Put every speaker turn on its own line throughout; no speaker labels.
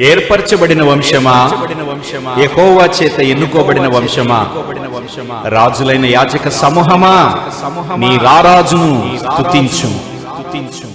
ఏర్పరచబడిన వంశమా? యెహోవా చేత ఎన్నుకోబడిన వంశమా? రాజులైన యాజక సమూహమా? నీ రారాజును స్తుతించు స్తుతించు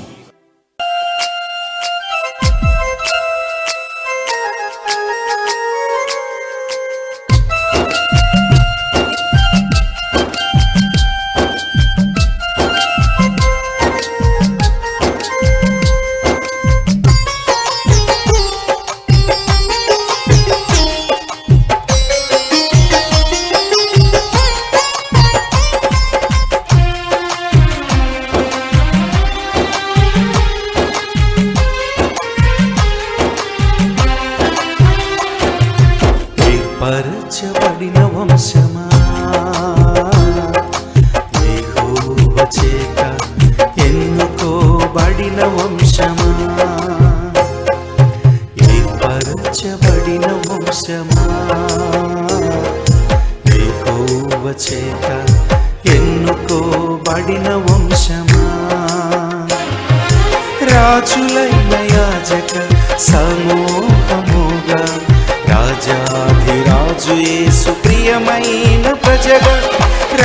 ఏర్పరచబడిన వంశమా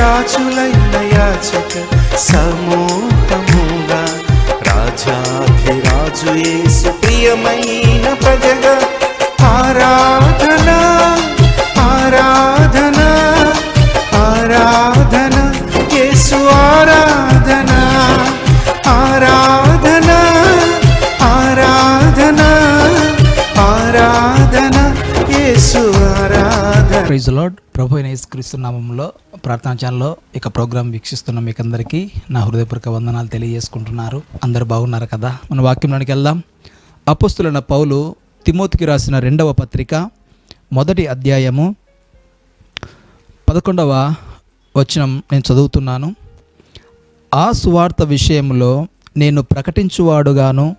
రాజులైన యాజక సమూహముగా రాజాధిరాజు యేసు ప్రియమైన ప్రజగా ఆరాధన ఆరాధన ఆరాధన యేసు ఆరాధన ఆరాధన ఆరాధన ఆరాధన యేసు ఆరాధన.
ప్రైజ్ లార్డ్ ప్రభు అయిన యేసుక్రీస్తు నామంలో ప్రార్థనా ఛానల్లో ఇక ప్రోగ్రాం వీక్షిస్తున్న మీకందరికీ నా హృదయపూర్వక వందనాలు తెలియజేసుకుంటున్నారు. అందరు బాగున్నారు కదా? మన వాక్యంలోనికి వెళ్దాం. అపుస్తులైన పౌలు తిమోతికి రాసిన రెండవ పత్రిక మొదటి అధ్యాయము పదకొండవ వచనం నేను చదువుతున్నాను. ఆ సువార్త విషయంలో నేను ప్రకటించువాడుగాను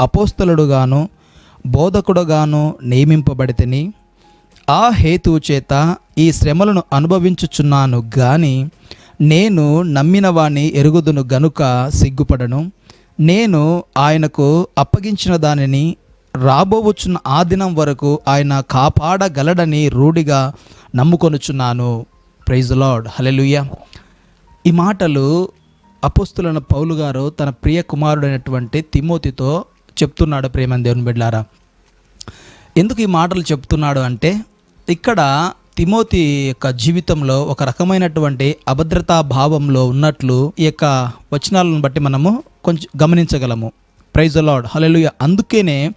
అపోస్తలుడుగాను బోధకుడుగాను నియమింపబడితేని. ఆ హేతువు చేత ఈ శ్రమలను అనుభవించుచున్నాను గాని నేను నమ్మిన వాణ్ణి ఎరుగుదును గనుక సిగ్గుపడను. నేను ఆయనకు అప్పగించిన దానిని రాబోవచ్చున్న ఆ దినం వరకు ఆయన కాపాడగలడని రూఢిగా నమ్ముకొనుచున్నాను. ప్రైజ్ లార్డ్ హలెలుయ ఈ మాటలు అపుస్తులైన పౌలు గారు తన ప్రియ కుమారుడైనటువంటి తిమోతితో చెప్తున్నాడు ప్రేమని దేవుని బిడ్డారా ఎందుకు ఈ మాటలు చెప్తున్నాడు అంటే ఇక్కడ తిమోతి యొక్క జీవితంలో ఒక రకమైనటువంటి అభద్రతా భావంలో ఉన్నట్లు ఈ యొక్క వచనాలను బట్టి మనము కొంచెం గమనించగలము. ప్రైజ్ లార్డ్ హల్లెలూయా అందుకేనే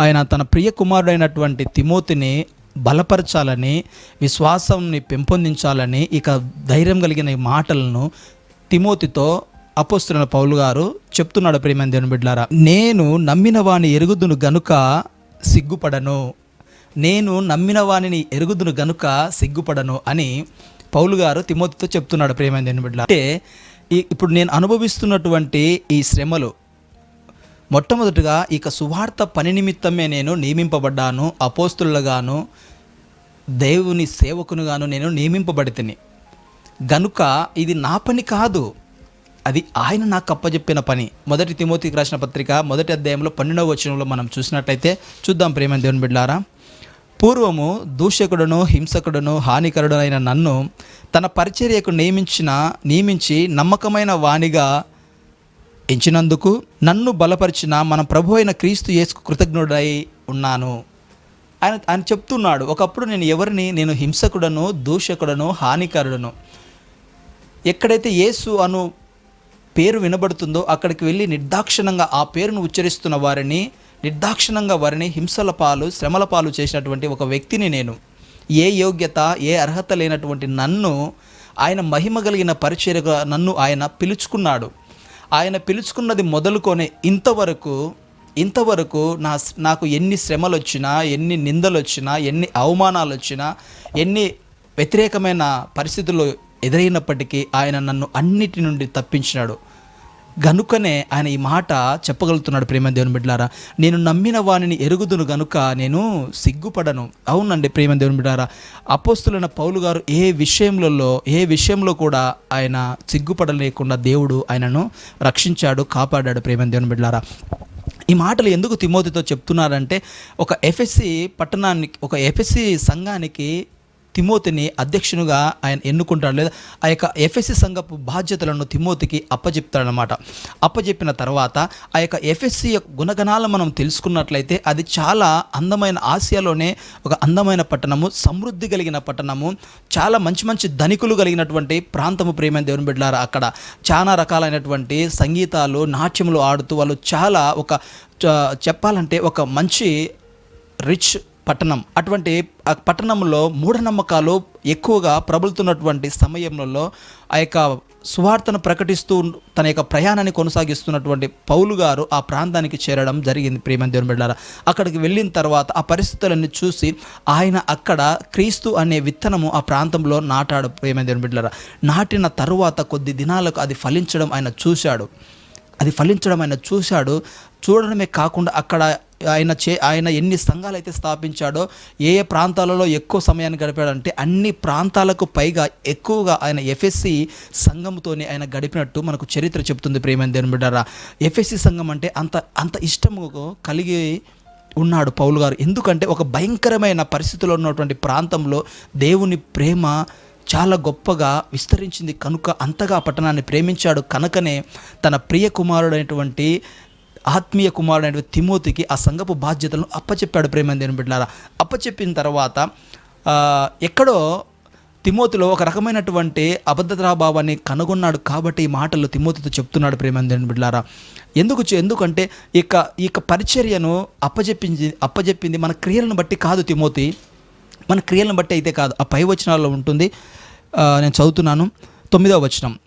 ఆయన తన ప్రియ కుమారుడైనటువంటి తిమోతిని బలపరచాలని విశ్వాసాన్ని పెంపొందించాలని ఇక ధైర్యం కలిగిన మాటలను తిమోతితో అపోస్తున్న పౌలు గారు చెప్తున్నాడు ప్రేమ దేవుని బిడ్డారా నేను నమ్మిన వాని ఎరుగుదును గనుక సిగ్గుపడను. నేను నమ్మిన వాణిని ఎరుగుదును గనుక సిగ్గుపడను అని పౌలు గారు తిమోతితో చెప్తున్నాడు ప్రేమ దేవుని బిడ్డ అంటే ఇప్పుడు నేను అనుభవిస్తున్నటువంటి ఈ శ్రమలు మొట్టమొదటిగా ఇక సువార్త పని నిమిత్తమే నేను నియమింపబడ్డాను అపోస్తులుగాను దేవుని సేవకునుగాను నేను నియమింపబడితిని. గనుక ఇది నా పని కాదు అది ఆయన నాకు అప్పచెప్పిన పని. మొదటి తిమోతికి రాసిన పత్రిక మొదటి అధ్యాయంలో పన్నెండవ వచనంలో మనం చూసినట్లయితే చూద్దాం ప్రేమ దేవుని బిడ్డారా పూర్వము దూషకుడును హింసకుడును హానికరుడనైన నన్ను తన పరిచర్యకు నియమించిన నియమించి నమ్మకమైన వాణిగా ఎంచినందుకు నన్ను బలపరిచిన మన ప్రభు అయిన క్రీస్తు యేసుకు కృతజ్ఞుడై ఉన్నాను. ఆయన ఆయన చెప్తున్నాడు ఒకప్పుడు నేను ఎవరిని నేను హింసకుడను దూషకుడను హానికరుడను. ఎక్కడైతే యేసు అను పేరు వినబడుతుందో అక్కడికి వెళ్ళి నిర్దాక్షిణంగా ఆ పేరును ఉచ్చరిస్తున్న వారిని నిర్దాక్షిణంగా వారిని హింసల పాలు శ్రమల పాలు చేసినటువంటి ఒక వ్యక్తిని నేను. ఏ యోగ్యత ఏ అర్హత లేనటువంటి నన్ను ఆయన మహిమ కలిగిన పరిచయగా నన్ను ఆయన పిలుచుకున్నాడు. ఆయన పిలుచుకున్నది మొదలుకొని ఇంతవరకు ఇంతవరకు నా నాకు ఎన్ని శ్రమలు వచ్చినా ఎన్ని నిందలు వచ్చినా ఎన్ని అవమానాలు వచ్చినా ఎన్ని వ్యతిరేకమైన పరిస్థితులు ఎదురైనప్పటికీ ఆయన నన్ను అన్నిటి నుండి తప్పించినాడు. గనుకనే ఆయన ఈ మాట చెప్పగలుగుతున్నాడు ప్రేమ దేవుని బిడ్డారా నేను నమ్మిన వానిని ఎరుగుదును గనుక నేను సిగ్గుపడను. అవునండి ప్రేమ దేవుని బిడ్డారా అపోస్తులైన పౌలు గారు ఏ విషయంలో ఏ విషయంలో కూడా ఆయన సిగ్గుపడలేకుండా దేవుడు ఆయనను రక్షించాడు కాపాడాడు ప్రేమ దేవుని బిడ్డారా ఈ మాటలు ఎందుకు తిమోతితో చెప్తున్నారంటే ఒక ఎఫ్ఎస్సి పట్టణానికి ఒక ఎఫ్ఎస్సి సంఘానికి తిమోతిని అధ్యక్షునిగా ఆయన ఎన్నుకుంటాడు లేదా ఆ యొక్క ఎఫ్ఎస్సి సంఘపు బాధ్యతలను తిమోతికి అప్పచెప్తాడనమాట అప్పచెప్పిన తర్వాత ఆ యొక్క ఎఫ్ఎస్సి యొక్క గుణగణాలు మనం తెలుసుకున్నట్లయితే అది చాలా అందమైన ఆసియాలోనే ఒక అందమైన పట్టణము సమృద్ధి కలిగిన పట్టణము చాలా మంచి మంచి ధనికులు కలిగినటువంటి ప్రాంతము ప్రేమ దేవుని బిడ్డారు అక్కడ చాలా రకాలైనటువంటి సంగీతాలు నాట్యములు ఆడుతూ వాళ్ళు చాలా ఒక చ- చెప్పాలంటే ఒక మంచి రిచ్ పట్టణం. అటువంటి ఆ పట్టణంలో మూఢనమ్మకాలు ఎక్కువగా ప్రబలుతున్నటువంటి సమయంలో ఆ యొక్క సువార్తను ప్రకటిస్తూ తన యొక్క ప్రయాణాన్ని కొనసాగిస్తున్నటువంటి పౌలు గారు ఆ ప్రాంతానికి చేరడం జరిగింది. ప్రేమ దేవుని బిడ్డారా అక్కడికి వెళ్ళిన తర్వాత ఆ పరిస్థితులన్నీ చూసి ఆయన అక్కడ క్రీస్తు అనే విత్తనము ఆ ప్రాంతంలో నాటాడు. ప్రేమ దేవుని బిడ్డారా నాటిన తరువాత కొద్ది దినాలకు అది ఫలించడం ఆయన చూశాడు. అది ఫలించడం ఆయన చూశాడు. చూడడమే కాకుండా అక్కడ ఆయన చే ఆయన ఎన్ని సంఘాలు అయితే స్థాపించాడో ఏ ఏ ప్రాంతాలలో ఎక్కువ సమయాన్ని గడిపాడంటే అన్ని ప్రాంతాలకు పైగా ఎక్కువగా ఆయన ఎఫ్ఎస్సి సంఘంతోనే ఆయన గడిపినట్టు మనకు చరిత్ర చెబుతుంది ప్రేమైన దేవుని బిడ్డారా. ఎఫ్ఎస్సి సంఘం అంటే అంత అంత ఇష్టము కలిగి ఉన్నాడు పౌలు గారు. ఎందుకంటే ఒక భయంకరమైన పరిస్థితిలో ఉన్నటువంటి ప్రాంతంలో దేవుని ప్రేమ చాలా గొప్పగా విస్తరించింది. కనుక అంతగా పట్టణాన్ని ప్రేమించాడు. కనుకనే తన ప్రియ కుమారుడైనటువంటి ఆత్మీయ కుమారుడైన తిమోతికి ఆ సంఘపు బాధ్యతలను అప్పచెప్పాడు ప్రేమ దేని బిడ్డారా అప్పచెప్పిన తర్వాత ఎక్కడో తిమోతిలో ఒక రకమైనటువంటి అబద్ధతాభావాన్ని కనుగొన్నాడు కాబట్టి ఈ మాటలు తిమోతితో చెప్తున్నాడు ప్రేమందేని బిడ్లారా ఎందుకు ఎందుకంటే ఇక ఈ పరిచర్యను అప్పజెప్పింది అప్పజెప్పింది మన క్రియలను బట్టి కాదు తిమోతి. మన క్రియలను బట్టి అయితే కాదు. ఆ పై వచనాల్లో ఉంటుంది. నేను చదువుతున్నాను. తొమ్మిదవ వచనం.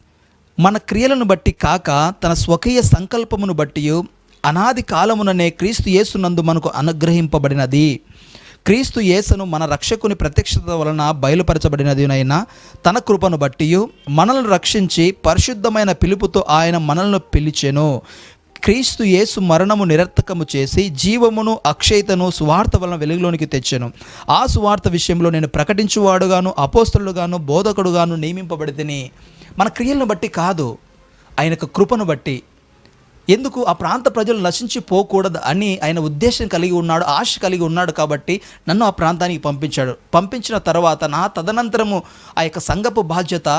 మన క్రియలను బట్టి కాక తన స్వకీయ సంకల్పమును బట్టి అనాది కాలముననే క్రీస్తు యేసునందు మనకు అనుగ్రహింపబడినది. క్రీస్తు యేసును మన రక్షకుని ప్రత్యక్షత వలన బయలుపరచబడినదినైనా తన కృపను బట్టి మనల్ని రక్షించి పరిశుద్ధమైన పిలుపుతో ఆయన మనల్ని పిలిచెను. క్రీస్తు యేసు మరణము నిరర్థకము చేసి జీవమును అక్షయతను సువార్త వలన వెలుగులోనికి తెచ్చాను. ఆ సువార్త విషయంలో నేను ప్రకటించువాడుగాను అపోస్తలుగాను బోధకుడుగాను నియమింపబడితేని. మన క్రియలను బట్టి కాదు ఆయన కృపను బట్టి ఎందుకు ఆ ప్రాంత ప్రజలు నశించిపోకూడదు అని ఆయన ఉద్దేశం కలిగి ఉన్నాడు ఆశ కలిగి ఉన్నాడు కాబట్టి నన్ను ఆ ప్రాంతానికి పంపించాడు. పంపించిన తర్వాత నా తదనంతరము ఆ యొక్క సంఘపు బాధ్యత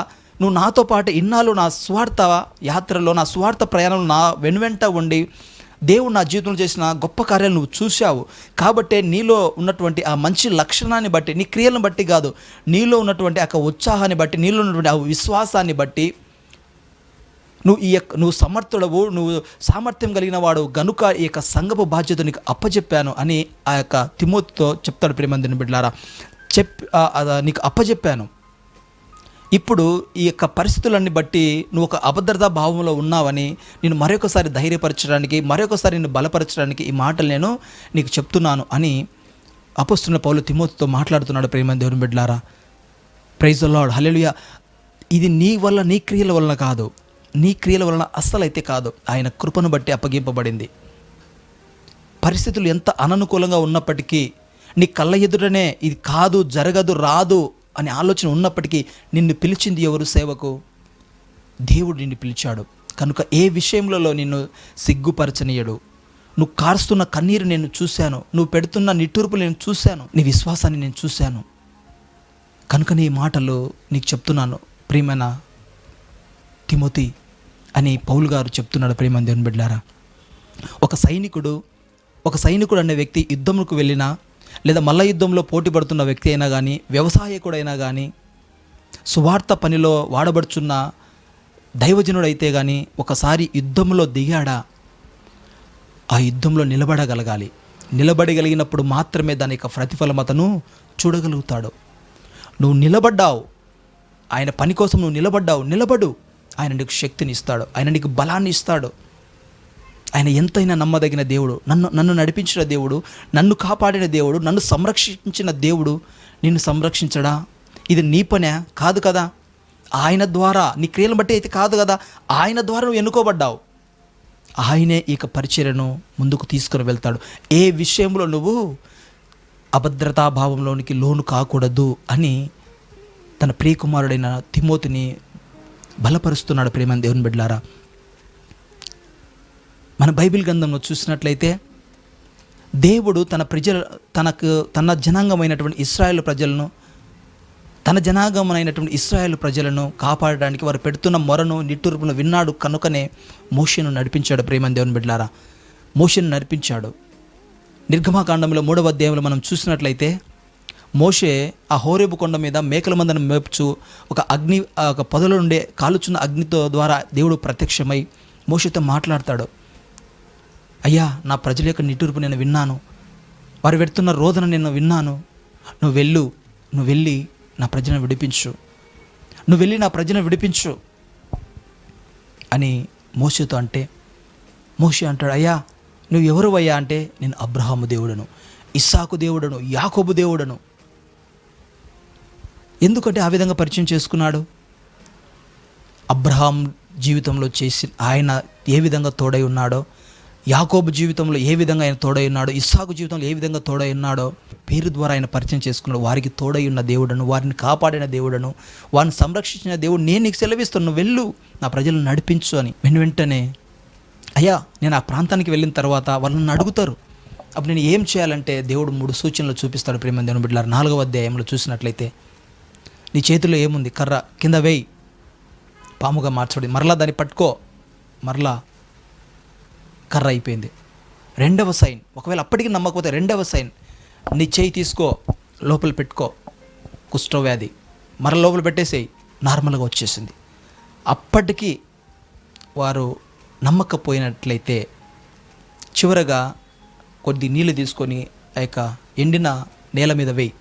నువ్వు నాతో పాటు ఇన్నాళ్ళు నా స్వార్థ యాత్రలో నా స్వార్థ ప్రయాణంలో నా వెనువెంట ఉండి దేవుడు నా జీవితంలో చేసిన గొప్ప కార్యాలు నువ్వు చూశావు. కాబట్టే నీలో ఉన్నటువంటి ఆ మంచి లక్షణాన్ని బట్టి నీ క్రియలను బట్టి కాదు నీలో ఉన్నటువంటి ఆ ఉత్సాహాన్ని బట్టి నీలో ఉన్నటువంటి ఆ విశ్వాసాన్ని బట్టి నువ్వు ఈ యొక్క నువ్వు సమర్థుడవు నువ్వు సామర్థ్యం కలిగిన వాడు గనుక ఈ యొక్క సంఘపు బాధ్యత నీకు అప్పచెప్పాను అని ఆ యొక్క తిమోతితో చెప్తాడు ప్రేమందిని బిడ్లారా చెప్ నీకు అప్పచెప్పాను ఇప్పుడు ఈ యొక్క పరిస్థితులన్నీ బట్టి నువ్వు ఒక అభద్రతా భావంలో ఉన్నావని నేను మరొకసారి ధైర్యపరచడానికి మరొకసారి నిన్ను బలపరచడానికి ఈ మాటలు నేను నీకు చెప్తున్నాను అని అపస్తున్న పౌలు తిమోతితో మాట్లాడుతున్నాడు ప్రేమ దేవుని బిడ్లారా ప్రైజ్ లాడ్ హల్లెలూయా ఇది నీ వల్ల నీ క్రియల వలన కాదు. నీ క్రియల వలన అస్సలైతే కాదు. ఆయన కృపను బట్టి అప్పగింపబడింది. పరిస్థితులు ఎంత అననుకూలంగా ఉన్నప్పటికీ నీ కళ్ళ ఎదుటనే ఇది కాదు జరగదు రాదు అనే ఆలోచన ఉన్నప్పటికీ నిన్ను పిలిచింది ఎవరు సేవకు? దేవుడు నిన్ను పిలిచాడు. కనుక ఏ విషయంలో నిన్ను సిగ్గుపరచనీయడు? నువ్వు కారుస్తున్న కన్నీరు నేను చూశాను. నువ్వు పెడుతున్న నిట్టూర్పు నేను చూశాను. నీ విశ్వాసాన్ని నేను చూశాను. కనుక నీ మాటలు నీకు చెప్తున్నాను. ప్రియమైన తిమోతి అని పౌలు గారు చెప్తున్నాడు ప్రియమైన దేవుని బిడ్డారా. ఒక సైనికుడు ఒక సైనికుడు అనే వ్యక్తి యుద్ధంకు వెళ్ళినా లేదా మల్ల యుద్ధంలో పోటీ పడుతున్న వ్యక్తి అయినా కానీ వ్యవసాయకుడైనా కానీ సువార్త పనిలో వాడబడుచున్న దైవజనుడైతే కానీ ఒకసారి యుద్ధంలో దిగాడా? ఆ యుద్ధంలో నిలబడగలగాలి. నిలబడగలిగినప్పుడు మాత్రమే దాని యొక్క ప్రతిఫలం అతను చూడగలుగుతాడు. నువ్వు నిలబడ్డావు. ఆయన పని కోసం నువ్వు నిలబడ్డావు. నిలబడు. ఆయన నీకు శక్తిని ఇస్తాడు. ఆయన నీకు బలాన్ని ఇస్తాడు. ఆయన ఎంతైనా నమ్మదగిన దేవుడు. నన్ను నన్ను నడిపించిన దేవుడు నన్ను కాపాడిన దేవుడు నన్ను సంరక్షించిన దేవుడు నిన్ను సంరక్షించడా? ఇది నీ పనే? కాదు కదా. ఆయన ద్వారా నీ క్రియలను బట్టి అయితే కాదు కదా. ఆయన ద్వారా నువ్వు ఎన్నుకోబడ్డావు. ఆయనే ఇక పరిచర్యను ముందుకు తీసుకుని వెళ్తాడు. ఏ విషయంలో నువ్వు అభద్రతాభావంలోనికి లోను కాకూడదు అని తన ప్రియకుమారుడైన తిమోతిని బలపరుస్తున్నాడు ప్రేమ దేవుని బిడ్డలారా. మన బైబిల్ గ్రంథంలో చూసినట్లయితే దేవుడు తన ప్రజల తనకు తన జనాంగమైనటువంటి ఇస్రాయేల్ ప్రజలను తన జనాంగమైనటువంటి ఇస్రాయేల్ ప్రజలను కాపాడడానికి వారు పెడుతున్న మొరను నిట్టూర్పును విన్నాడు కనుకనే మోషను నడిపించాడు ప్రేమని దేవుని బిడ్డారా మోషను నడిపించాడు. నిర్గమాకాండంలో మూడవ అధ్యాయంలో మనం చూసినట్లయితే మోషే ఆ హోరేబు కొండ మీద మేకల మందను మేపుచు ఒక అగ్ని ఒక పొదలో ఉండే కాలుచున్న అగ్నితో ద్వారా దేవుడు ప్రత్యక్షమై మోషతో మాట్లాడతాడు. అయ్యా నా ప్రజల యొక్క నిట్టూర్పు నేను విన్నాను. వారు పెడుతున్న రోదన నేను విన్నాను. నువ్వు వెళ్ళు నువ్వు వెళ్ళి నా ప్రజలను విడిపించు. నువ్వు వెళ్ళి నా ప్రజలను విడిపించు అని మోసతో అంటే మోషే అంటాడు అయ్యా నువ్వు ఎవరు అయ్యా? అంటే నేను అబ్రహాము దేవుడను ఇస్సాకు దేవుడను యాకోబు దేవుడను ఎందుకంటే ఆ విధంగా పరిచయం చేసుకున్నాడు? అబ్రహాం జీవితంలో చేసి ఆయన ఏ విధంగా తోడై ఉన్నాడో యాకోబు జీవితంలో ఏ విధంగా ఆయన తోడై ఉన్నాడో ఇస్సాకు జీవితంలో ఏ విధంగా తోడై ఉన్నాడో పేరు ద్వారా ఆయన పరిచయం చేసుకున్నాడు. వారికి తోడై ఉన్న దేవుడను వారిని కాపాడిన దేవుడను వారిని సంరక్షించిన దేవుడు నేను నీకు సెలవిస్తాను వెళ్ళు నా ప్రజలను నడిపించు అని. వెను వెంటనే అయ్యా నేను ఆ ప్రాంతానికి వెళ్ళిన తర్వాత వాళ్ళని అడుగుతారు. అప్పుడు నేను ఏం చేయాలంటే దేవుడు మూడు సూచనలు చూపిస్తాడు ప్రేమ దేవుని బిడ్డలారు. నాలుగవ అధ్యాయంలో చూసినట్లయితే నీ చేతిలో ఏముంది? కర్ర కింద వేయి. పాముగా మార్చబడి మరలా దాన్ని పట్టుకో. మరలా కర్ర అయిపోయింది. రెండవ సైన్. ఒకవేళ అప్పటికి నమ్మకపోతే రెండవ సైన్. నీ చేయి తీసుకో. లోపల పెట్టుకో. కుష్ఠవ్యాధి. మరల లోపల పెట్టేసేయి. నార్మల్గా వచ్చేసింది. అప్పటికి వారు నమ్మకపోయినట్లయితే చివరగా కొద్ది నీళ్ళు తీసుకొని ఆ యొక్క ఎండిన నేల మీద వేయి.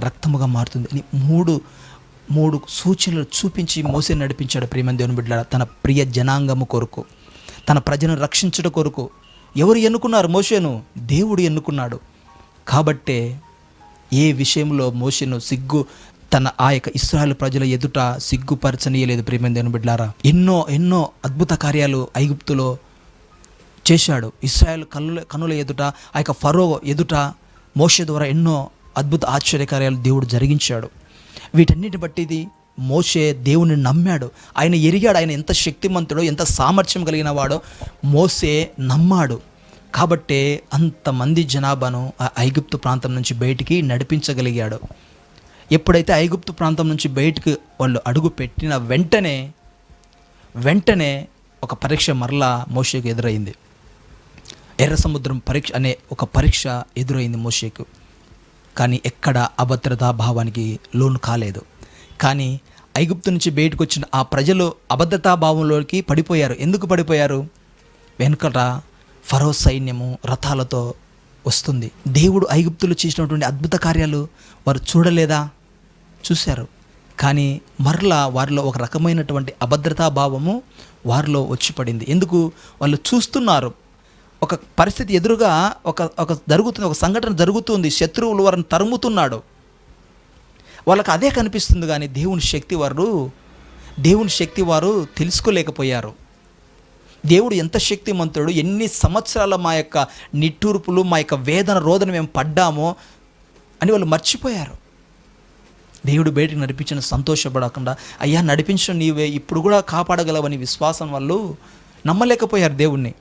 రక్తముగా మారుతుంది అని మూడు మూడు సూచనలు చూపించి మోసే నడిపించాడు ప్రేమ దేవుని బిడ్డ తన ప్రియ జనాంగము కొరకు తన ప్రజలను రక్షించడం కొరకు ఎవరు ఎన్నుకున్నారు మోషేను? దేవుడు ఎన్నుకున్నాడు. కాబట్టే ఏ విషయంలో మోషేను సిగ్గు తన ఆ యొక్క ఇస్రాయల్ ప్రజల ఎదుట సిగ్గుపరచనీయలేదు ప్రేమ దేవుని బిడ్డారా ఎన్నో ఎన్నో అద్భుత కార్యాలు ఐగుప్తులో చేశాడు. ఇస్రాయల్ కన్నుల కన్నుల ఎదుట ఆ యొక్క ఫరో ఎదుట మోషే ద్వారా ఎన్నో అద్భుత ఆశ్చర్యకార్యాలు దేవుడు జరిగించాడు. వీటన్నిటిని బట్టి ఇది దేవుని నమ్మాడు. ఆయన ఎరిగాడు. ఆయన ఎంత శక్తిమంతుడో ఎంత సామర్థ్యం కలిగిన వాడో మోసే నమ్మాడు. కాబట్టే అంతమంది జనాభాను ఆ ఐగుప్తు ప్రాంతం నుంచి బయటికి నడిపించగలిగాడు. ఎప్పుడైతే ఐగుప్తు ప్రాంతం నుంచి బయటకు వాళ్ళు అడుగు పెట్టిన వెంటనే వెంటనే ఒక పరీక్ష మరలా మోషేకు ఎదురైంది. ఎర్ర సముద్రం పరీక్ష అనే ఒక పరీక్ష ఎదురైంది మోషేకు. కానీ ఎక్కడ అభద్రతా భావానికి లోను కాలేదు. కానీ ఐగుప్తు నుంచి బయటకు వచ్చిన ఆ ప్రజలు అభద్రతా భావంలోకి పడిపోయారు. ఎందుకు పడిపోయారు? వెనుకట ఫరో సైన్యము రథాలతో వస్తుంది. దేవుడు ఐగుప్తులు చేసినటువంటి అద్భుత కార్యాలు వారు చూడలేదా? చూశారు. కానీ మరలా వారిలో ఒక రకమైనటువంటి అభద్రతా భావము వారిలో వచ్చి పడింది. ఎందుకు? వాళ్ళు చూస్తున్నారు. ఒక పరిస్థితి ఎదురుగా ఒక ఒక జరుగుతుంది ఒక సంఘటన జరుగుతుంది శత్రువులు వారిని తరుముతున్నాడు. వాళ్ళకి అదే కనిపిస్తుంది కానీ దేవుని శక్తి వారు దేవుని శక్తి వారు తెలుసుకోలేకపోయారు. దేవుడు ఎంత శక్తిమంతుడు ఎన్ని సంవత్సరాల మా యొక్క నిట్టూర్పులు మా యొక్క వేదన రోదన మేము పడ్డామో అని వాళ్ళు మర్చిపోయారు. దేవుడు బయటికి నడిపించిన సంతోషపడకుండా అయ్యా నడిపించిన నీవే ఇప్పుడు కూడా కాపాడగలవని విశ్వాసం వాళ్ళు నమ్మలేకపోయారు దేవుణ్ణి.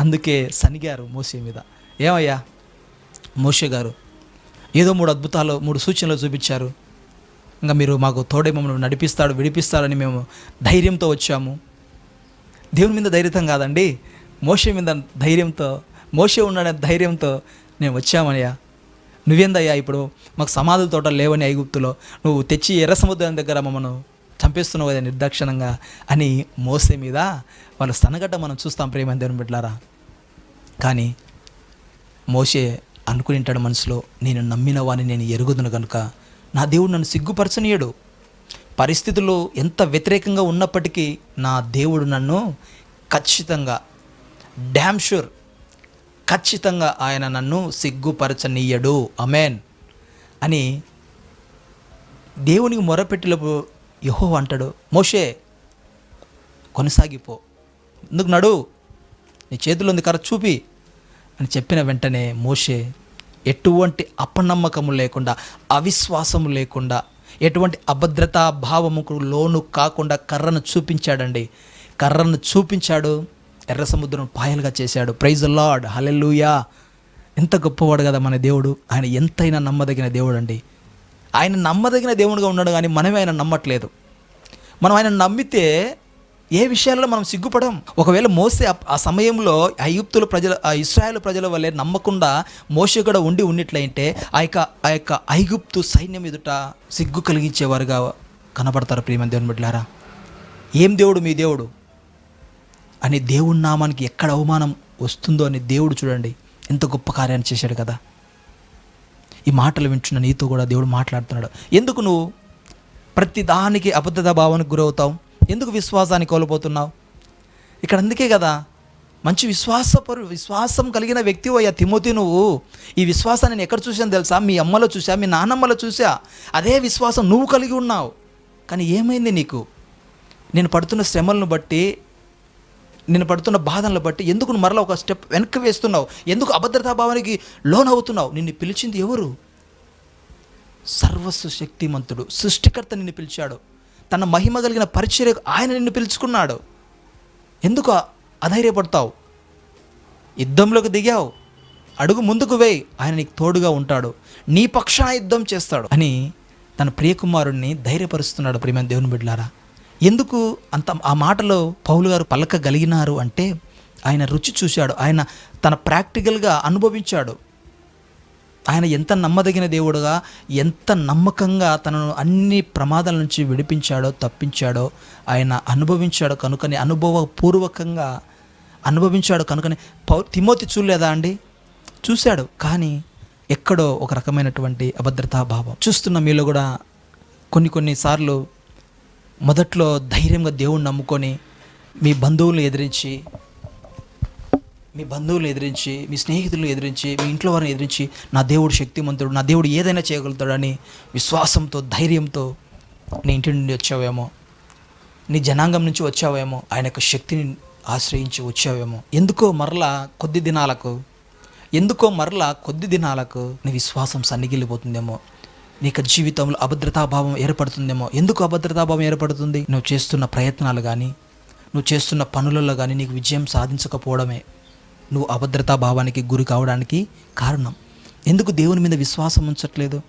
అందుకే సనిగారు మోసే మీద. ఏమయ్యా? మోషే గారు ఏదో మూడు అద్భుతాలు మూడు సూచనలు చూపించారు. ఇంకా మీరు మాకు తోడే మమ్మల్ని నడిపిస్తాడు విడిపిస్తాడని మేము ధైర్యంతో వచ్చాము. దేవుని మీద ధైర్యం కాదండి. మోసే మీద ధైర్యంతో మోసే ఉన్నాడనే ధైర్యంతో నేను వచ్చామయ్యా. నువ్వేందయ్యా ఇప్పుడు? మాకు సమాధుల తోట లేవని ఐగుప్తులో. నువ్వు తెచ్చి ఎర్ర సముద్రం దగ్గర మమ్మను చంపేస్తున్నావు కదా నిర్దాక్షిణంగా అని మోసే మీద వాళ్ళ స్తనగడ్డ మనం చూస్తాం ప్రేమ దేవుని బిడ్డారా కానీ మోసే అనుకునింటాడు మనసులో నేను నమ్మిన వాడిని నేను ఎరుగుదును కనుక నా దేవుడు నన్ను సిగ్గుపరచనీయడు. పరిస్థితులు ఎంత వ్యతిరేకంగా ఉన్నప్పటికీ నా దేవుడు నన్ను ఖచ్చితంగా డ్యామ్ షూర్ ఖచ్చితంగా ఆయన నన్ను సిగ్గుపరచనీయడు. అమెన్ అని దేవునికి మొరపెట్టినప్పుడు యహో అంటాడు మోషే కొనసాగిపో. ఎందుకు నడు? నీ చేతిలో ఉంది కర చూపి అని చెప్పిన వెంటనే మోషే ఎటువంటి అపనమ్మకము లేకుండా అవిశ్వాసము లేకుండా ఎటువంటి అభద్రతా భావముకు లోను కాకుండా కర్రను చూపించాడండి. కర్రను చూపించాడు ఎర్ర సముద్రం పాయలుగా చేశాడు. ప్రైజ్ లార్డ్ హలెల్లుయా ఎంత గొప్పవాడు కదా మన దేవుడు. ఆయన ఎంతైనా నమ్మదగిన దేవుడు అండి ఆయన నమ్మదగిన దేవుడుగా ఉన్నాడు కానీ మనమే ఆయన నమ్మట్లేదు. మనం ఆయన నమ్మితే ఏ విషయాల్లో మనం సిగ్గుపడం ఒకవేళ మోసే ఆ- సమయంలో ఐగుప్తుల ప్రజల ఆ ప్రజల వల్లే నమ్మకుండా మోసే కూడా ఉండి ఉన్నట్లయితే ఆ యొక్క ఆ యొక్క ఐగుప్తు సైన్యం ఎదుట సిగ్గు కలిగించేవారుగా కనపడతారు ప్రియమైన దేవుని బిడ్డారా ఏం దేవుడు మీ దేవుడు? అని దేవుడి నామానికి ఎక్కడ అవమానం వస్తుందో అని దేవుడు చూడండి. ఎంత గొప్ప కార్యాన్ని చేశాడు కదా. ఈ మాటలు వింటున్న నీతో కూడా దేవుడు మాట్లాడుతున్నాడు. ఎందుకు నువ్వు? ప్రతి దానికి అబద్ధత భావానికి గురవుతావు. ఎందుకు విశ్వాసాన్ని కోల్పోతున్నావు? ఇక్కడ అందుకే కదా మంచి విశ్వాసపరు విశ్వాసం కలిగిన వ్యక్తి అయ్యా తిమోతి నువ్వు. ఈ విశ్వాసాన్ని నేను ఎక్కడ చూసాను తెలుసా? మీ అమ్మలో చూసా మీ నాన్నమ్మలో చూసా అదే విశ్వాసం నువ్వు కలిగి ఉన్నావు. కానీ ఏమైంది నీకు? నేను పడుతున్న శ్రమలను బట్టి నేను పడుతున్న బాధలను బట్టి ఎందుకు నువ్వు మరలా ఒక స్టెప్ వెనక్కి వేస్తున్నావు? ఎందుకు అభద్రతా భావానికి లోన్ అవుతున్నావు నిన్ను పిలిచింది ఎవరు? సర్వస్వ శక్తిమంతుడు సృష్టికర్త నిన్ను పిలిచాడు. తన మహిమ కలిగిన పరిచర్యకు ఆయన నిన్ను పిలుచుకున్నాడు. ఎందుకు అధైర్యపడతావు? యుద్ధంలోకి దిగావు. అడుగు ముందుకు వేయి ఆయన నీకు తోడుగా ఉంటాడు. నీ పక్షాన యుద్ధం చేస్తాడు. అని తన ప్రియకుమారుణ్ణి ధైర్యపరుస్తున్నాడు ప్రియమైన దేవుని బిడ్లారా ఎందుకు అంత ఆ మాటలో పౌలు గారు పలకగలిగినారు అంటే ఆయన రుచి చూశాడు. ఆయన తన ప్రాక్టికల్గా అనుభవించాడు. ఆయన ఎంత నమ్మదగిన దేవుడుగా ఎంత నమ్మకంగా తనను అన్ని ప్రమాదాల నుంచి విడిపించాడో తప్పించాడో ఆయన అనుభవించాడు కనుకని అనుభవపూర్వకంగా అనుభవించాడు కనుకని పౌ తిమోతి చూడలేదా అండి? చూశాడు కానీ ఎక్కడో ఒక రకమైనటువంటి అభద్రతా భావం. చూస్తున్న మీలో కూడా కొన్ని కొన్నిసార్లు మొదట్లో ధైర్యంగా దేవుణ్ణి నమ్ముకొని మీ బంధువులను ఎదిరించి మీ బంధువులు ఎదిరించి మీ స్నేహితులను ఎదిరించి మీ ఇంట్లో వారిని ఎదిరించి నా దేవుడు శక్తిమంతుడు నా దేవుడు ఏదైనా చేయగలుగుతాడని విశ్వాసంతో ధైర్యంతో నీ ఇంటి నుండి వచ్చావేమో? నీ జనాంగం నుంచి వచ్చావేమో? ఆయన యొక్క శక్తిని ఆశ్రయించి వచ్చావేమో? ఎందుకో మరలా కొద్ది దినాలకు ఎందుకో మరలా కొద్ది దినాలకు నీ విశ్వాసం సన్నిగిల్లిపోతుందేమో? నీకు జీవితంలో అభద్రతాభావం ఏర్పడుతుందేమో? ఎందుకు అభద్రతాభావం ఏర్పడుతుంది? నువ్వు చేస్తున్న ప్రయత్నాలు కానీ నువ్వు చేస్తున్న పనులలో కానీ నీకు విజయం సాధించకపోవడమే. నువ్వు అభద్రతా భావానికి గురి కావడానికి కారణం. ఎందుకు దేవుని మీద విశ్వాసం ఉంచట్లేదు?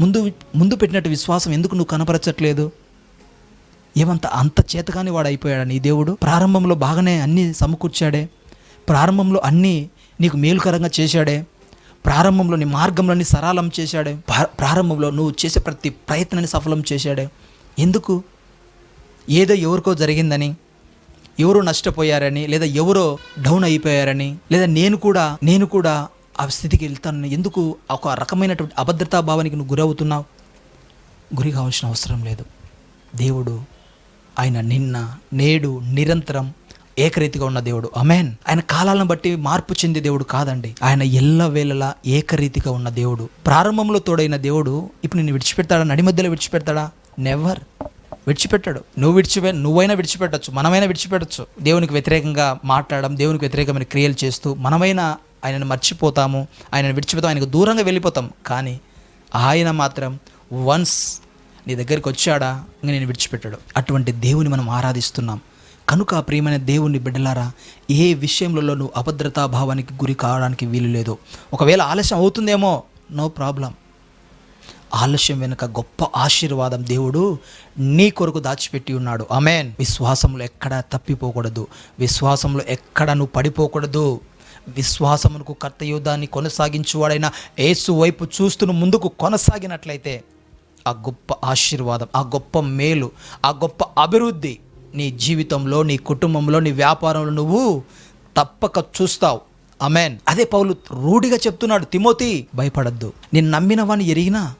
ముందు ముందు పెట్టినట్టు విశ్వాసం ఎందుకు నువ్వు కనపరచట్లేదు? ఏమంత అంత చేతగాని వాడు అయిపోయాడు నీ దేవుడు? ప్రారంభంలో బాగానే అన్నీ సమకూర్చాడే. ప్రారంభంలో అన్నీ నీకు మేలుకరంగా చేశాడే. ప్రారంభంలో నీ మార్గంలోని సరళం చేశాడే. ప్రారంభంలో నువ్వు చేసే ప్రతి ప్రయత్నాన్ని సఫలం చేశాడే. ఎందుకు? ఏదో ఎవరికో జరిగిందని. ఎవరో నష్టపోయారని లేదా ఎవరో డౌన్ అయిపోయారని లేదా నేను కూడా నేను కూడా ఆ స్థితికి వెళ్తాను ఎందుకు ఒక రకమైనటువంటి అభద్రతా భావానికి నువ్వు గురవుతున్నావు? గురి కావాల్సిన అవసరం లేదు. దేవుడు ఆయన నిన్న నేడు నిరంతరం ఏకరీతిగా ఉన్న దేవుడు. అమెన్ ఆయన కాలాలను బట్టి మార్పు చెందే దేవుడు కాదండి. ఆయన ఎల్ల వేళలా ఏకరీతిగా ఉన్న దేవుడు. ప్రారంభంలో తోడైన దేవుడు ఇప్పుడు నిన్ను విడిచిపెడతాడా? నడి మధ్యలో విడిచిపెడతాడా? నెవర్ విడిచిపెట్టాడు. నువ్వు విడిచిపె నువ్వైనా విడిచిపెట్టచ్చు మనమైనా విడిచిపెట్టచ్చు. దేవునికి వ్యతిరేకంగా మాట్లాడడం దేవునికి వ్యతిరేకమైన క్రియలు చేస్తూ మనమైనా ఆయనను మర్చిపోతాము ఆయనను విడిచిపోతాం ఆయనకు దూరంగా వెళ్ళిపోతాం. కానీ ఆయన మాత్రం వన్స్ నీ దగ్గరికి వచ్చాడా ఇంకా నేను విడిచిపెట్టాడు. అటువంటి దేవుని మనం ఆరాధిస్తున్నాం. కనుక ప్రియమైన దేవుని బిడ్డలారా ఏ విషయంలో నువ్వు అభద్రతా భావానికి గురి కావడానికి వీలు లేదు. ఒకవేళ ఆలస్యం అవుతుందేమో నో ప్రాబ్లం ఆలస్యం వెనుక గొప్ప ఆశీర్వాదం దేవుడు నీ కొరకు దాచిపెట్టి ఉన్నాడు. అమెన్ విశ్వాసంలో ఎక్కడ తప్పిపోకూడదు. విశ్వాసంలో ఎక్కడ నువ్వు పడిపోకూడదు. విశ్వాసమునకు కర్తయుద్ధాన్ని కొనసాగించువాడైన యేసు వైపు చూస్తున్న ముందుకు కొనసాగినట్లయితే ఆ గొప్ప ఆశీర్వాదం ఆ గొప్ప మేలు ఆ గొప్ప అభివృద్ధి నీ జీవితంలో నీ కుటుంబంలో నీ వ్యాపారంలో నువ్వు తప్పక చూస్తావు. అమెన్ అదే పౌలు రూఢిగా చెప్తున్నాడు తిమోతి భయపడద్దు. నేను నమ్మిన వాడిని ఎరిగినా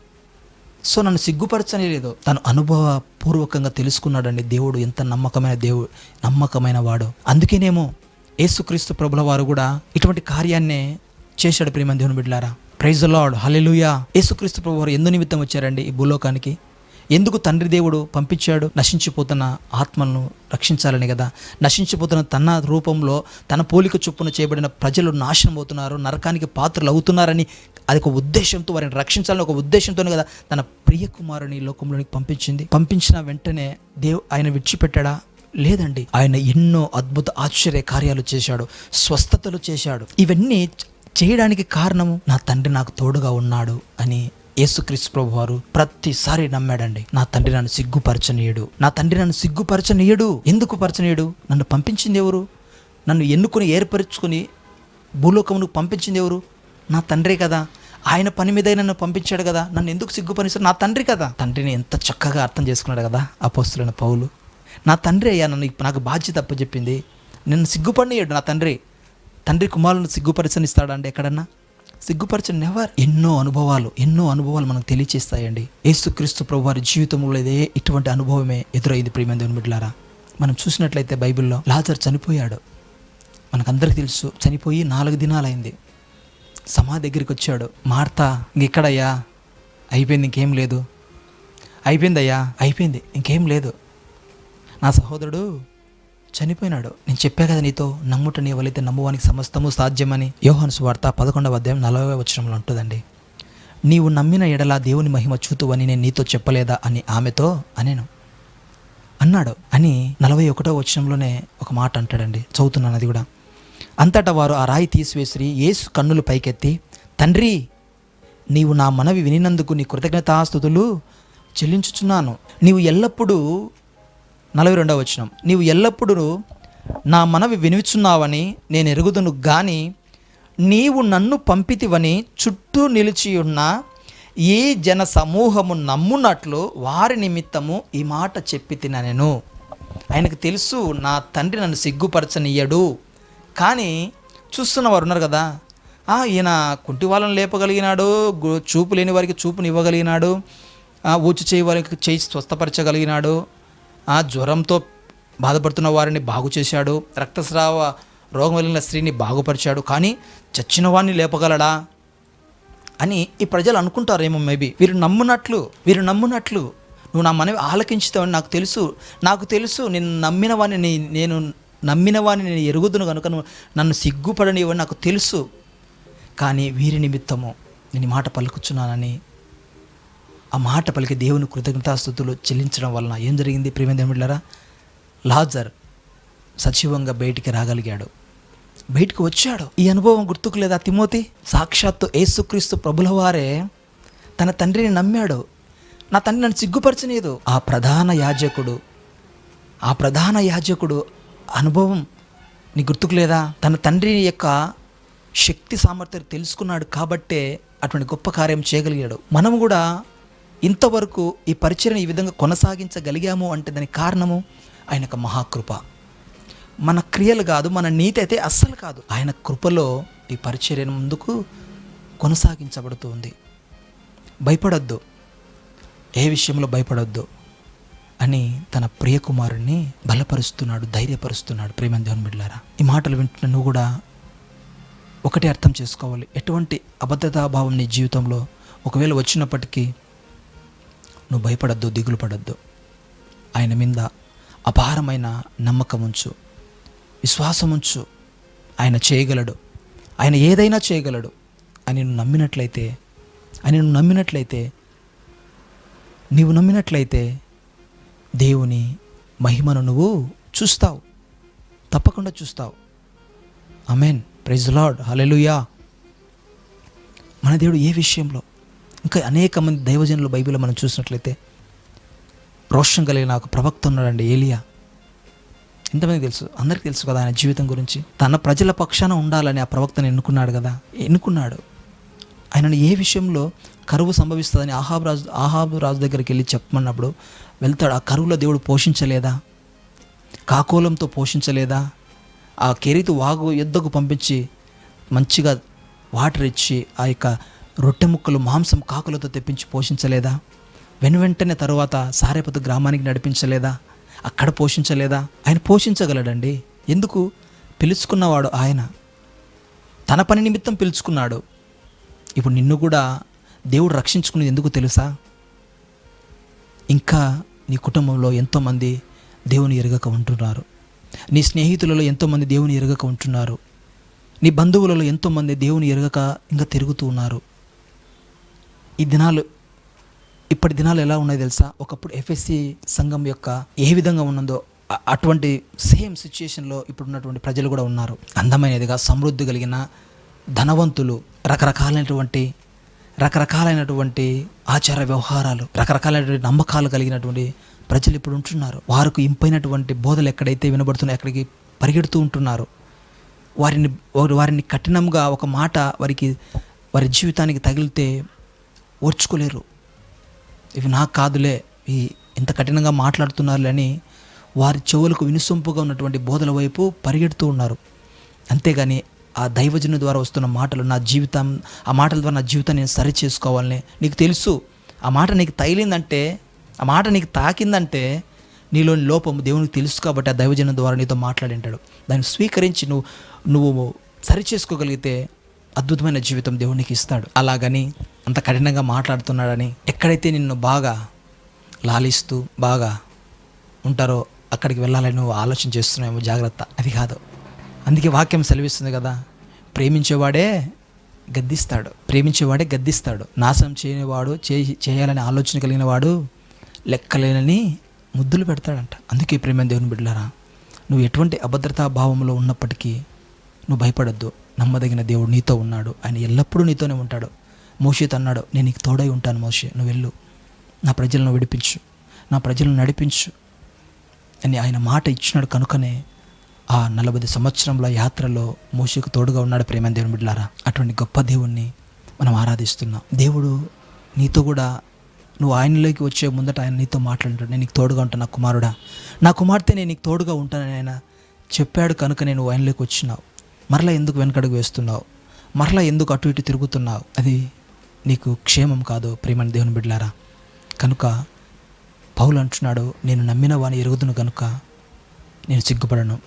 సో నన్ను సిగ్గుపరచనే లేదు తను అనుభవపూర్వకంగా తెలుసుకున్నాడండి దేవుడు ఎంత నమ్మకమైన దేవుడు నమ్మకమైన వాడు. అందుకేనేమో యేసుక్రీస్తు ప్రభుల వారు కూడా ఇటువంటి కార్యాన్నే చేశాడు ప్రియమైన దేవుని బిడ్డలారా. ప్రైజ్ లార్డ్ హలెలుయా యేసుక్రీస్తు ప్రభు వారు ఎందు నిమిత్తం వచ్చారండి ఈ భూలోకానికి? ఎందుకు తండ్రి దేవుడు పంపించాడు? నశించిపోతున్న ఆత్మలను రక్షించాలని కదా. నశించిపోతున్న తన రూపంలో తన పోలిక చొప్పున చేయబడిన ప్రజలు నాశనం అవుతున్నారు నరకానికి పాత్రలు అవుతున్నారని అది ఒక ఉద్దేశంతో వారిని రక్షించాలని ఒక ఉద్దేశంతోనే కదా తన ప్రియ కుమారుని లోకంలోనికి పంపించింది. పంపించిన వెంటనే దేవు ఆయన విడిచిపెట్టాడా? లేదండి. ఆయన ఎన్నో అద్భుత ఆశ్చర్య కార్యాలు చేశాడు స్వస్థతలు చేశాడు. ఇవన్నీ చేయడానికి కారణము నా తండ్రి నాకు తోడుగా ఉన్నాడు అని యేసుక్రీస్తు ప్రభు వారు ప్రతిసారి నమ్మాడండి నా తండ్రి నన్ను సిగ్గుపరచనీయుడు. నా తండ్రి నన్ను సిగ్గుపరచనీయుడు. ఎందుకు పరచనీయుడు? నన్ను పంపించింది ఎవరు? నన్ను ఎన్నుకొని ఏర్పరచుకొని భూలోకమును పంపించింది ఎవరు? నా తండ్రే కదా. ఆయన పని మీద నన్ను పంపించాడు కదా. నన్ను ఎందుకు సిగ్గుపరిస్తాడు నా తండ్రి కదా. తండ్రిని ఎంత చక్కగా అర్థం చేసుకున్నాడు కదా అపోస్తులైన పౌలు. నా తండ్రి అయ్యా నన్ను నాకు బాధ్యత అప్పచెప్పింది నిన్ను సిగ్గుపడినయ్యాడు నా తండ్రి. తండ్రి కుమారులను సిగ్గుపరచనిస్తాడా అండి ఎక్కడన్నా? సిగ్గుపరచని నెవర్ ఎన్నో అనుభవాలు ఎన్నో అనుభవాలు మనకు తెలియచేస్తాయండి. యేసుక్రీస్తు ప్రభు వారి జీవితంలో ఇదే ఇటువంటి అనుభవమే ఎదురైంది ప్రియమైన బిడ్డలారా. మనం చూసినట్లయితే బైబిల్లో లాజర్ చనిపోయాడు. మనకందరికి తెలుసు చనిపోయి నాలుగు దినాలైంది. సమాధి దగ్గరికి వచ్చాడు. మార్తా ఇంకెక్కడయ్యా అయిపోయింది ఇంకేం లేదు. అయిపోయిందయ్యా? అయిపోయింది ఇంకేం లేదు. నా సహోదరుడు చనిపోయినాడు. నేను చెప్పా కదా నీతో నమ్ముట నీ వలితే నమ్మువానికి సమస్తము సాధ్యమని యోహాను సువార్త పదకొండవ అధ్యాయం నలభై వచనంలో ఉంటుందండి. నీవు నమ్మిన ఎడల దేవుని మహిమ చూతువని నేను నీతో చెప్పలేదా అని ఆమెతో అనేను. అన్నాడు. అని నలభై ఒకటో వచనంలోనే ఒక మాట అంటాడండి. చదువుతున్నాను అది కూడా. అంతటా వారు ఆ రాయి తీసివేసి యేసు కన్నులు పైకెత్తి తండ్రి నీవు నా మనవి వినినందుకు నీ కృతజ్ఞతాస్థుతులు చెల్లించుచున్నాను. నీవు ఎల్లప్పుడూ నలభై రెండవ వచనం. నీవు ఎల్లప్పుడూ నా మనవి వినిచున్నావని నేను ఎరుగుదును గాని నీవు నన్ను పంపితివని చుట్టూ నిలిచి ఉన్న ఈ జన సమూహము నమ్మునట్లు వారి నిమిత్తము ఈ మాట చెప్పి తిననెను ఆయనకు తెలుసు నా తండ్రి నన్ను సిగ్గుపరచనియ్యడు కానీ చూస్తున్న వారు ఉన్నారు కదా ఈయన కుంటి వాళ్ళని లేపగలిగినాడు చూపు లేని వారికి చూపుని ఇవ్వగలిగినాడు ఊచి చేయి వారికి చేయి స్వస్థపరచగలిగినాడు ఆ జ్వరంతో బాధపడుతున్న వారిని బాగు చేశాడు. రక్తస్రావ రోగం వెళ్ళిన స్త్రీని బాగుపరిచాడు. కానీ చచ్చిన వాడిని లేపగలడా అని ఈ ప్రజలు అనుకుంటారేమో మేబీ. వీరు నమ్మునట్లు వీరు నమ్మునట్లు నువ్వు నా మనవి ఆలకించుతావని నాకు తెలుసు. నాకు తెలుసు నేను నమ్మిన వాడిని నేను నమ్మిన వాడిని నేను ఎరుగుదును కనుక నన్ను సిగ్గుపడనివని నాకు తెలుసు. కానీ వీరి నిమిత్తము నేను మాట పలుకుచున్నానని ఆ మాట పలికి దేవుని కృతజ్ఞతాస్థుతులు చెల్లించడం వలన ఏం జరిగింది? ప్రేమేంద్రమిళ్ళరా లాజర్ సజీవంగా బయటికి రాగలిగాడు. బయటికి వచ్చాడు. ఈ అనుభవం గుర్తుకు లేదా? తిమోతి సాక్షాత్తు యేసుక్రీస్తు ప్రభుల వారే తన తండ్రిని నమ్మాడు. నా తండ్రి నన్ను సిగ్గుపరచలేదు ఆ ప్రధాన యాజకుడు ఆ ప్రధాన యాజకుడు అనుభవం నీ గుర్తుకు లేదా? తన తండ్రి యొక్క శక్తి సామర్థ్యం తెలుసుకున్నాడు కాబట్టే అటువంటి గొప్ప కార్యం చేయగలిగాడు. మనం కూడా ఇంతవరకు ఈ పరిచయను ఈ విధంగా కొనసాగించగలిగాము అంటే దానికి కారణము ఆయన యొక్క మహాకృప. మన క్రియలు కాదు మన నీతి అయితే అస్సలు కాదు. ఆయన కృపలో ఈ పరిచర్యను ముందుకు కొనసాగించబడుతుంది. భయపడొద్దు. ఏ విషయంలో భయపడొద్దు అని తన ప్రియకుమారుణ్ణి బలపరుస్తున్నాడు ధైర్యపరుస్తున్నాడు. ప్రేమ దేవుని బిడ్డారా ఈ మాటలు వింటున్న నువ్వు కూడా ఒకటే అర్థం చేసుకోవాలి. ఎటువంటి అబద్ధతాభావం నీ జీవితంలో ఒకవేళ వచ్చినప్పటికీ నువ్వు భయపడద్దు దిగులు పడద్దు. ఆయన మీద అపారమైన నమ్మకం ఉంచు. విశ్వాసం ఉంచు. ఆయన చేయగలడు. ఆయన ఏదైనా చేయగలడు. అని నువ్వు నమ్మినట్లయితే అని నువ్వు నమ్మినట్లయితే నీవు నమ్మినట్లయితే దేవుని మహిమను నువ్వు చూస్తావు. తప్పకుండా చూస్తావు. Amen praise lord. హలెలుయా మన దేవుడు ఏ విషయంలో ఇంకా అనేక మంది దైవజనులు బైబిల్లో మనం చూసినట్లయితే రోషం కలిగిన ఒక ప్రవక్త ఉన్నాడండి ఏలియా. ఎంతమందికి తెలుసు? అందరికీ తెలుసు కదా ఆయన జీవితం గురించి. తన ప్రజల పక్షాన ఉండాలని ఆ ప్రవక్తను ఎన్నుకున్నాడు కదా? ఎన్నుకున్నాడు. ఆయనను ఏ విషయంలో కరువు సంభవిస్తుందని ఆహాబ్ రాజు ఆహాబు రాజు దగ్గరికి వెళ్ళి చెప్పమన్నప్పుడు వెళ్తాడు ఆ కరువులో దేవుడు పోషించలేదా? కాకోలంతో పోషించలేదా? ఆ కెరీతు వాగు ఎద్దకు పంపించి మంచిగా వాటర్ ఇచ్చి ఆ యొక్క రొట్టె ముక్కలు మాంసం కాకులతో తెప్పించి పోషించలేదా? వెను వెంటనే తరువాత సారేపతి గ్రామానికి నడిపించలేదా? అక్కడ పోషించలేదా? ఆయన పోషించగలడండి. ఎందుకు? పిలుచుకున్నవాడు ఆయన. తన పని నిమిత్తం పిలుచుకున్నాడు. ఇప్పుడు నిన్ను కూడా దేవుడు రక్షించుకునేది ఎందుకు తెలుసా? ఇంకా నీ కుటుంబంలో ఎంతోమంది దేవుని ఎరగక ఉంటున్నారు. నీ స్నేహితులలో ఎంతోమంది దేవుని ఎరగక ఉంటున్నారు. నీ బంధువులలో ఎంతోమంది దేవుని ఎరగక ఇంకా తిరుగుతూ ఉన్నారు. ఈ దినాలు ఇప్పటి దినాలు ఎలా ఉన్నాయో తెలుసా? ఒకప్పుడు ఎఫ్ఎస్సి సంఘం యొక్క ఏ విధంగా ఉన్నదో అటువంటి సేమ్ సిచ్యుయేషన్లో ఇప్పుడు ఉన్నటువంటి ప్రజలు కూడా ఉన్నారు. అందమైనదిగా సమృద్ధి కలిగిన ధనవంతులు రకరకాలైనటువంటి రకరకాలైనటువంటి ఆచార వ్యవహారాలు రకరకాలైనటువంటి నమ్మకాలు కలిగినటువంటి ప్రజలు ఇప్పుడు ఉంటున్నారు. వారికి ఇంపైనటువంటి బోధలు ఎక్కడైతే వినబడుతున్నాయో ఎక్కడికి పరిగెడుతూ ఉంటున్నారు. వారిని వారిని కఠినంగా ఒక మాట వారికి వారి జీవితానికి తగిలితే ఓర్చుకోలేరు. ఇవి నాకు కాదులే ఈ ఇంత కఠినంగా మాట్లాడుతున్నారులే అని వారి చెవులకు వినుసొంపుగా ఉన్నటువంటి బోధల వైపు పరిగెడుతూ ఉన్నారు. అంతేగాని ఆ దైవజను ద్వారా వస్తున్న మాటలు నా జీవితం ఆ మాటల ద్వారా నా జీవితాన్ని నేను సరి చేసుకోవాలని నీకు తెలుసు. ఆ మాట నీకు తగిలిందంటే ఆ మాట నీకు తాకిందంటే నీలోని లోపం దేవునికి తెలుసు కాబట్టి ఆ దైవజనం ద్వారా నీతో మాట్లాడింటాడు దాన్ని స్వీకరించి నువ్వు నువ్వు సరి చేసుకోగలిగితే అద్భుతమైన జీవితం దేవునికి ఇస్తాడు. అలాగని అంత కఠినంగా మాట్లాడుతున్నాడని ఎక్కడైతే నిన్ను బాగా లాలిస్తూ బాగా ఉంటారో అక్కడికి వెళ్ళాలని నువ్వు ఆలోచన చేస్తున్నావేమో జాగ్రత్త. అది కాదు. అందుకే వాక్యం సెలవిస్తుంది కదా ప్రేమించేవాడే గద్దిస్తాడు ప్రేమించేవాడే గద్దిస్తాడు. నాశనం చేయనివాడు చేయి ఆలోచన కలిగిన వాడు లెక్కలేనని ముద్దులు పెడతాడంట. అందుకే ప్రేమ దేవుని బిడ్డలారా నువ్వు ఎటువంటి అభద్రతా భావంలో ఉన్నప్పటికీ నువ్వు భయపడద్దు. నమ్మదగిన దేవుడు నీతో ఉన్నాడు. ఆయన ఎల్లప్పుడూ నీతోనే ఉంటాడు. మోషేత్ అన్నాడు నేను నీకు తోడై ఉంటాను మోషే నువ్వు వెళ్ళు. నా ప్రజలను విడిపించు. నా ప్రజలను నడిపించు. అని ఆయన మాట ఇచ్చినాడు కనుకనే ఆ నలభై సంవత్సరంలో యాత్రలో మోషకు తోడుగా ఉన్నాడు ప్రేమ దేవుని బిడ్డలారా. అటువంటి గొప్ప దేవుణ్ణి మనం ఆరాధిస్తున్నాం. దేవుడు నీతో కూడా నువ్వు ఆయనలోకి వచ్చే ముందట ఆయన నీతో మాట్లాడుతాడు నేను నీకు తోడుగా ఉంటాను నా కుమారుడా. నా కుమార్తె నేను నీకు తోడుగా ఉంటానని ఆయన చెప్పాడు కనుక నేను ఆయనలోకి వచ్చినావు. మరలా ఎందుకు వెనకడుగు వేస్తున్నావు? మరలా ఎందుకు అటు ఇటు తిరుగుతున్నావు? అది నీకు క్షేమం కాదు ప్రేమని దేవుని బిడ్డలారా. కనుక పౌలు అంటున్నాడు నేను నమ్మిన వాని ఎరుగుదును కనుక నేను సిగ్గుపడను.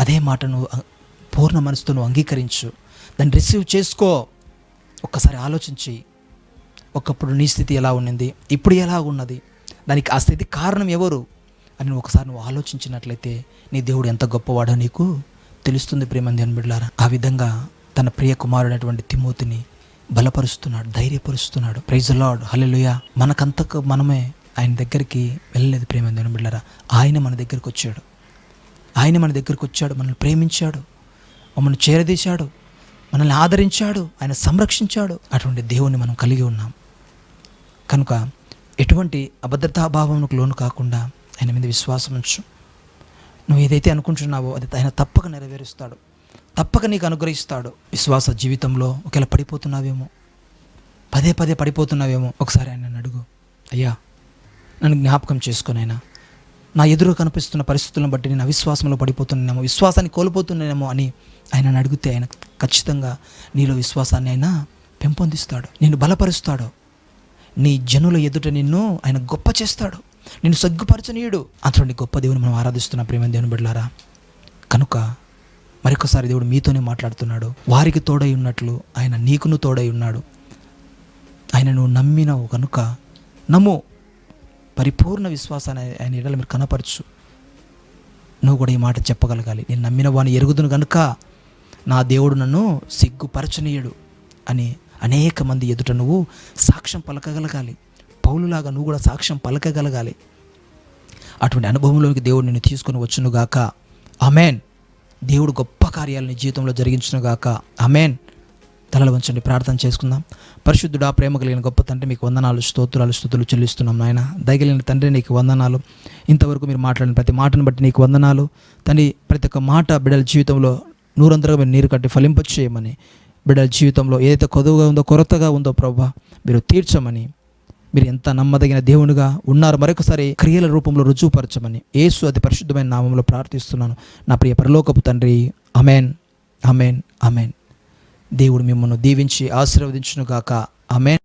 అదే మాటను పూర్ణ మనసుతో నువ్వు అంగీకరించు. దాన్ని రిసీవ్ చేసుకో. ఒక్కసారి ఆలోచించి ఒకప్పుడు నీ స్థితి ఎలా ఉండింది? ఇప్పుడు ఎలా ఉన్నది? దానికి ఆ స్థితి కారణం ఎవరు? అని నువ్వు ఒకసారి నువ్వు ఆలోచించినట్లయితే నీ దేవుడు ఎంత గొప్పవాడో నీకు తెలుస్తుంది ప్రేమంది అని ఆ విధంగా తన ప్రియ కుమారుడైనటువంటి తిమోతిని బలపరుస్తున్నాడు ధైర్యపరుస్తున్నాడు. ప్రైజ్ లార్డ్ హలెలుయ మనకంతకు మనమే ఆయన దగ్గరికి వెళ్ళలేదు ప్రేమంది అని ఆయన మన దగ్గరికి వచ్చాడు. ఆయన మన దగ్గరికి వచ్చాడు మనల్ని ప్రేమించాడు మమ్మల్ని చేరదీశాడు మనల్ని ఆదరించాడు ఆయన సంరక్షించాడు అటువంటి దేవుణ్ణి మనం కలిగి ఉన్నాం. కనుక ఎటువంటి అభద్రతాభావంకు లోను కాకుండా ఆయన మీద విశ్వాసం ఉంచు. నువ్వు ఏదైతే అనుకుంటున్నావో అది ఆయన తప్పక నెరవేరుస్తాడు. తప్పక నీకు అనుగ్రహిస్తాడు. విశ్వాస జీవితంలో ఒకవేళ పడిపోతున్నావేమో పదే పదే పడిపోతున్నావేమో ఒకసారి ఆయన అడుగు. అయ్యా నన్ను జ్ఞాపకం చేసుకునైనా నా ఎదురు కనిపిస్తున్న పరిస్థితులను బట్టి నేను అవిశ్వాసంలో పడిపోతున్నానేమో విశ్వాసాన్ని కోల్పోతున్నానేమో అని ఆయనను అడిగితే ఆయన ఖచ్చితంగా నీలో విశ్వాసాన్ని ఆయన పెంపొందిస్తాడు. నిన్ను బలపరుస్తాడు. నీ జనుల ఎదుట నిన్ను ఆయన గొప్ప చేస్తాడు. నిన్ను సగ్గుపరచనీయుడు. అటువంటి గొప్ప దేవుని మనం ఆరాధిస్తున్న ప్రేమ దేవుని బిడ్డలారా కనుక మరొకసారి దేవుడు మీతోనే మాట్లాడుతున్నాడు. వారికి తోడై ఉన్నట్లు ఆయన నీకును తోడై ఉన్నాడు. ఆయన నువ్వు నమ్మినవు కనుక నమ్ము. పరిపూర్ణ విశ్వాసాన్ని ఆయన ఎడల మీరు కనపరచు. నువ్వు కూడా ఈ మాట చెప్పగలగాలి. నేను నమ్మిన వాడిని ఎరుగుదును కనుక నా దేవుడు నన్ను సిగ్గుపరచనీయుడు అని అనేక మంది ఎదుట నువ్వు సాక్ష్యం పలకగలగాలి. పౌలులాగా నువ్వు కూడా సాక్ష్యం పలకగలగాలి. అటువంటి అనుభవంలోకి దేవుడు నిన్ను తీసుకుని వచ్చునుగాక అమెన్ దేవుడు గొప్ప కార్యాలు నీ జీవితంలో జరిగించునుగాక అమెన్ తలలు వంచండి ప్రార్థన చేసుకుందాం. పరిశుద్ధుడా ప్రేమ కలిగిన గొప్ప తండ్రి మీకు వందనాలు స్తోత్రాలు స్థుతులు చెల్లిస్తున్నాం నాయన. దయగలిగిన తండ్రి నీకు వందనాలు. ఇంతవరకు మీరు మాట్లాడిన ప్రతి మాటను బట్టి నీకు వందనాలు. తండ్రి ప్రతి ఒక్క మాట బిడ్డల జీవితంలో నూరంతరగా మీరు నీరు కట్టి ఫలింప చేయమని బిడ్డల జీవితంలో ఏదైతే కొదువుగా ఉందో కొరతగా ఉందో ప్రభా మీరు తీర్చమని. మీరు ఎంత నమ్మదగిన దేవునిగా ఉన్నారు మరొకసారి క్రియల రూపంలో రుజువుపరచమని యేసు అతి పరిశుద్ధమైన నామంలో ప్రార్థిస్తున్నాను. నా ప్రియ పరలోకపు తండ్రి అమెన్ అమెన్ అమెన్ దేవుడు మిమ్మల్ని దీవించి ఆశీర్వదించునుగాక. అమెన్